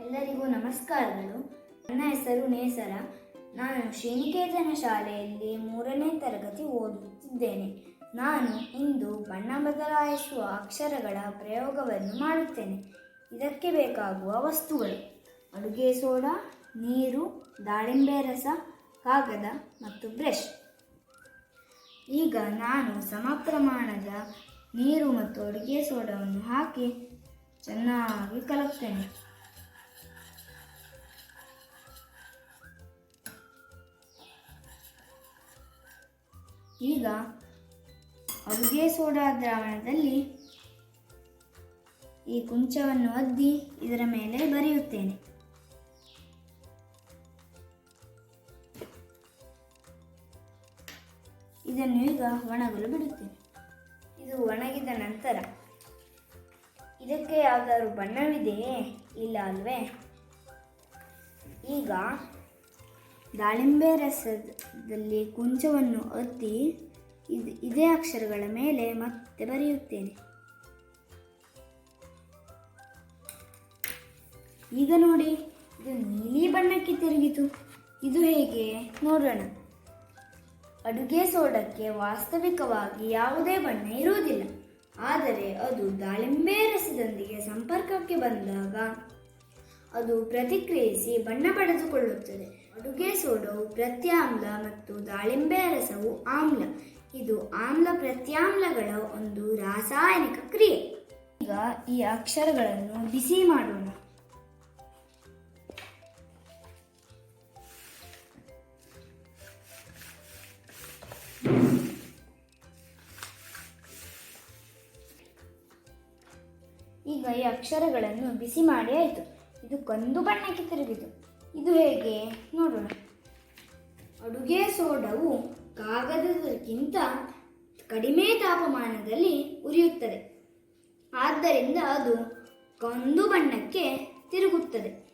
ಎಲ್ಲರಿಗೂ ನಮಸ್ಕಾರಗಳು ನನ್ನ ಹೆಸರು ನೇಸರ. ನಾನು ಶ್ರೀನಿಕೇತನ ಶಾಲೆಯಲ್ಲಿ ಮೂರನೇ ತರಗತಿ ಓದುತ್ತಿದ್ದೇನೆ. ನಾನು ಇಂದು ಬಣ್ಣ ಬದಲಾಯಿಸುವ ಅಕ್ಷರಗಳ ಪ್ರಯೋಗವನ್ನು ಮಾಡುತ್ತೇನೆ. ಇದಕ್ಕೆ ಬೇಕಾಗುವ ವಸ್ತುಗಳು ಅಡುಗೆ ಸೋಡಾ, ನೀರು, ದಾಳಿಂಬೆ ರಸ, ಕಾಗದ ಮತ್ತು ಬ್ರಷ್. ಈಗ ನಾನು ಸಮ ಪ್ರಮಾಣದ ನೀರು ಮತ್ತು ಅಡುಗೆ ಸೋಡಾವನ್ನು ಹಾಕಿ ಚೆನ್ನಾಗಿ ಕಲಕ್ತೇನೆ ಈಗ ಅಡುಗೆ ಸೋಡಾ ದ್ರಾವಣದಲ್ಲಿ ಈ ಕುಂಚವನ್ನು ಒದ್ದಿ ಇದರ ಮೇಲೆ ಬರೆಯುತ್ತೇನೆ. ಇದನ್ನು ಈಗ ಒಣಗಲು ಬಿಡುತ್ತೇನೆ. ಇದು ಒಣಗಿದ ನಂತರ ಇದಕ್ಕೆ ಯಾವುದಾದ್ರು ಬಣ್ಣವಿದೆಯೇ ಇಲ್ಲ ಅಲ್ವೇ? ಈಗ ದಾಳಿಂಬೆ ರಸದಲ್ಲಿ ಕುಂಚವನ್ನು ಒತ್ತಿ ಇದು ಇದೇ ಅಕ್ಷರಗಳ ಮೇಲೆ ಮತ್ತೆ ಬರೆಯುತ್ತೇನೆ. ಈಗ ನೋಡಿ, ಇದು ನೀಲಿ ಬಣ್ಣಕ್ಕೆ ತಿರುಗಿತು. ಇದು ಹೇಗೆ? ನೋಡೋಣ. ಅಡುಗೆ ಸೋಡಕ್ಕೆ ವಾಸ್ತವಿಕವಾಗಿ ಯಾವುದೇ ಬಣ್ಣ ಇರುವುದಿಲ್ಲ. ಆದರೆ ಅದು ದಾಳಿಂಬೆ ರಸದೊಂದಿಗೆ ಸಂಪರ್ಕಕ್ಕೆ ಬಂದಾಗ ಅದು ಪ್ರತಿಕ್ರಿಯಿಸಿ ಬಣ್ಣ ಪಡೆದುಕೊಳ್ಳುತ್ತದೆ. ಅಡುಗೆ ಸೋಡವು ಪ್ರತ್ಯಾಮ್ಲ ಮತ್ತು ದಾಳಿಂಬೆ ರಸವು ಆಮ್ಲ. ಇದು ಆಮ್ಲ ಪ್ರತ್ಯಾಮ್ಲಗಳ ಒಂದು ರಾಸಾಯನಿಕ ಕ್ರಿಯೆ. ಈಗ ಈ ಅಕ್ಷರಗಳನ್ನು ಬಿಸಿ ಮಾಡೋಣ. ಈಗ ಈ ಅಕ್ಷರಗಳನ್ನು ಬಿಸಿ ಮಾಡಿ ಆಯಿತು. ಇದು ಕಂದು ಬಣ್ಣಕ್ಕೆ ತಿರುಗಿತು ಇದು ಹೇಗೆ? ನೋಡೋಣ. ಅಡುಗೆ ಸೋಡವು ಕಾಗದದಕ್ಕಿಂತ ಕಡಿಮೆ ತಾಪಮಾನದಲ್ಲಿ ಉರಿಯುತ್ತದೆ. ಆದ್ದರಿಂದ ಅದು ಕಂದು ಬಣ್ಣಕ್ಕೆ ತಿರುಗುತ್ತದೆ.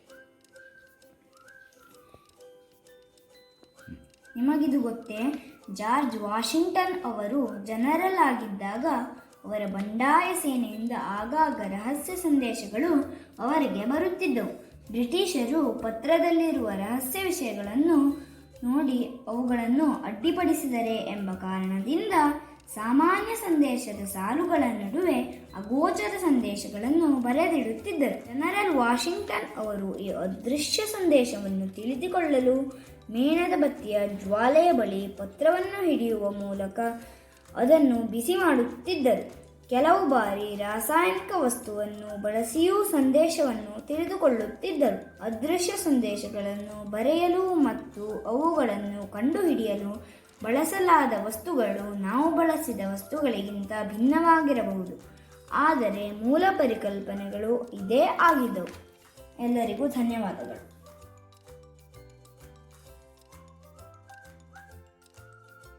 ನಿಮಗಿದು ಗೊತ್ತೇ? ಜಾರ್ಜ್ ವಾಷಿಂಗ್ಟನ್ ಅವರು ಜನರಲ್ ಆಗಿದ್ದಾಗ ಅವರ ಬಂಡಾಯ ಸೇನೆಯಿಂದ ಆಗಾಗ ರಹಸ್ಯ ಸಂದೇಶಗಳು ಅವರಿಗೆ ಬರುತ್ತಿದ್ದವು. ಬ್ರಿಟಿಷರು ಪತ್ರದಲ್ಲಿರುವ ರಹಸ್ಯ ವಿಷಯಗಳನ್ನು ನೋಡಿ ಅವುಗಳನ್ನು ಅಡ್ಡಿಪಡಿಸಿದರೆ ಎಂಬ ಕಾರಣದಿಂದ ಸಾಮಾನ್ಯ ಸಂದೇಶದ ಸಾಲುಗಳ ನಡುವೆ ಅಗೋಚರ ಸಂದೇಶಗಳನ್ನು ಬರೆದಿಡುತ್ತಿದ್ದರು. ಜನರಲ್ ವಾಷಿಂಗ್ಟನ್ ಅವರು ಈ ಅದೃಶ್ಯ ಸಂದೇಶವನ್ನು ತಿಳಿದುಕೊಳ್ಳಲು ಮೇಣದ ಬತ್ತಿಯ ಜ್ವಾಲೆಯ ಬಳಿ ಪತ್ರವನ್ನು ಹಿಡಿಯುವ ಮೂಲಕ ಅದನ್ನು ಬಿಸಿ ಮಾಡುತ್ತಿದ್ದರು. ಕೆಲವು ಬಾರಿ ರಾಸಾಯನಿಕ ವಸ್ತುವನ್ನು ಬಳಸಿಯೂ ಸಂದೇಶವನ್ನು ತಿಳಿದುಕೊಳ್ಳುತ್ತಿದ್ದರು. ಅದೃಶ್ಯ ಸಂದೇಶಗಳನ್ನು ಬರೆಯಲು ಮತ್ತು ಅವುಗಳನ್ನು ಕಂಡುಹಿಡಿಯಲು ಬಳಸಲಾದ ವಸ್ತುಗಳು ನಾವು ಬಳಸಿದ ವಸ್ತುಗಳಿಗಿಂತ ಭಿನ್ನವಾಗಿರಬಹುದು. ಆದರೆ ಮೂಲ ಪರಿಕಲ್ಪನೆಗಳು ಇದೇ ಆಗಿದ್ದವು. ಎಲ್ಲರಿಗೂ ಧನ್ಯವಾದಗಳು.